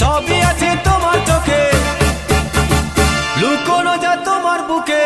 সবই আছে তোমার চোখে লুকোনো যা তোমার বুকে।